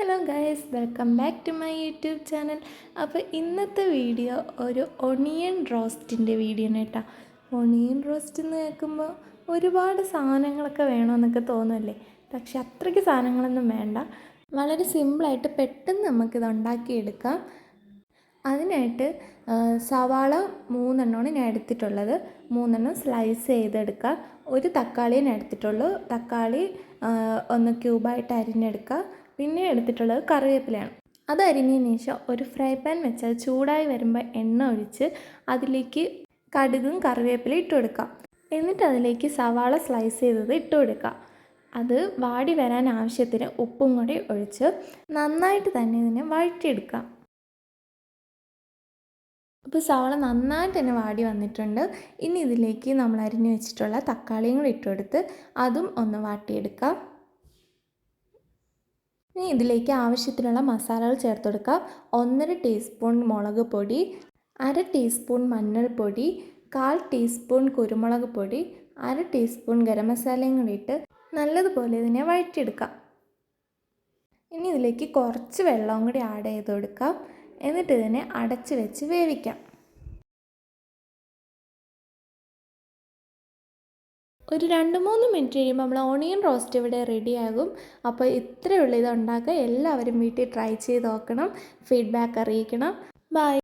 Hello guys welcome back to my YouTube channel അപ്പോൾ ഇന്നത്തെ video ഒരു ഒണിയൻ റോസ്റ്റിന്റെ വീഡിയോ കേട്ടോ. ഒണിയൻ റോസ്റ്റ് എന്ന് കേൾക്കുമ്പോൾ ഒരുപാട് സാധനങ്ങളൊക്കെ വേണമെന്നൊക്കെ തോന്നുമല്ലേ പക്ഷെ അത്രയ്ക്ക് സാധനങ്ങളൊന്നും വേണ്ട. വളരെ സിമ്പിളായിട്ട് പെട്ടെന്ന് നമുക്കിത് ഉണ്ടാക്കിയെടുക്കാം. അതിനായിട്ട് സവാള മൂന്നെണ്ണമാണ് ഞാൻ എടുത്തിട്ടുള്ളത്. മൂന്നെണ്ണം സ്ലൈസ് ചെയ്തെടുക്കുക ഒരു തക്കാളിയെ ഞാൻ എടുത്തിട്ടുള്ളൂ. തക്കാളി ഒന്ന് ക്യൂബായിട്ട് അരിഞ്ഞെടുക്കുക പിന്നെ എടുത്തിട്ടുള്ളത് കറിവേപ്പിലയാണ്. അത് അരിഞ്ഞതിന് ശേഷം ഒരു ഫ്രൈ പാൻ വെച്ചാൽ ചൂടായി വരുമ്പോൾ എണ്ണ ഒഴിച്ച് അതിലേക്ക് കടുകും കറിവേപ്പില ഇട്ട് കൊടുക്കാം എന്നിട്ട് അതിലേക്ക് സവാള സ്ലൈസ് ചെയ്തത് ഇട്ട് കൊടുക്കുക. അത് വാടി വരാൻ ആവശ്യത്തിന് ഉപ്പും കൂടി ഒഴിച്ച് നന്നായിട്ട് തന്നെ ഇതിനെ വഴറ്റിയെടുക്കാം ഇപ്പോൾ സവാള നന്നായിട്ട് തന്നെ വാടി വന്നിട്ടുണ്ട്. ഇനി ഇതിലേക്ക് നമ്മൾ അരിഞ്ഞു വെച്ചിട്ടുള്ള തക്കാളിയും കൂടി ഇട്ടുകൊടുത്ത് അതും ഒന്ന് വാട്ടിയെടുക്കാം ഇനി ഇതിലേക്ക് ആവശ്യത്തിനുള്ള മസാലകൾ ചേർത്ത് കൊടുക്കാം ഒന്നര ടീസ്പൂൺ മുളക് പൊടി അര ടീസ്പൂൺ മഞ്ഞൾപ്പൊടി കാൽ ടീസ്പൂൺ കുരുമുളക് പൊടി അര ടീസ്പൂൺ ഗരം മസാലയും കൂടി ഇട്ട് നല്ലതുപോലെ ഇതിനെ വഴറ്റിയെടുക്കാം ഇനി ഇതിലേക്ക് കുറച്ച് വെള്ളവും കൂടി ആഡ് ചെയ്ത് കൊടുക്കാം എന്നിട്ട് ഇതിനെ അടച്ച് വെച്ച് വേവിക്കാം. ഒരു രണ്ട് മൂന്ന് മിനിറ്റ് കഴിയുമ്പോൾ നമ്മൾ ഓണിയൻ റോസ്റ്റ് ഇവിടെ റെഡിയാകും അപ്പോൾ ഇത്രയേ ഉള്ളൂ. ഇത് ഉണ്ടാക്കുക എല്ലാവരും വീട്ടിൽ ട്രൈ ചെയ്ത് നോക്കണം. ഫീഡ്ബാക്ക് അറിയിക്കണം. ബൈ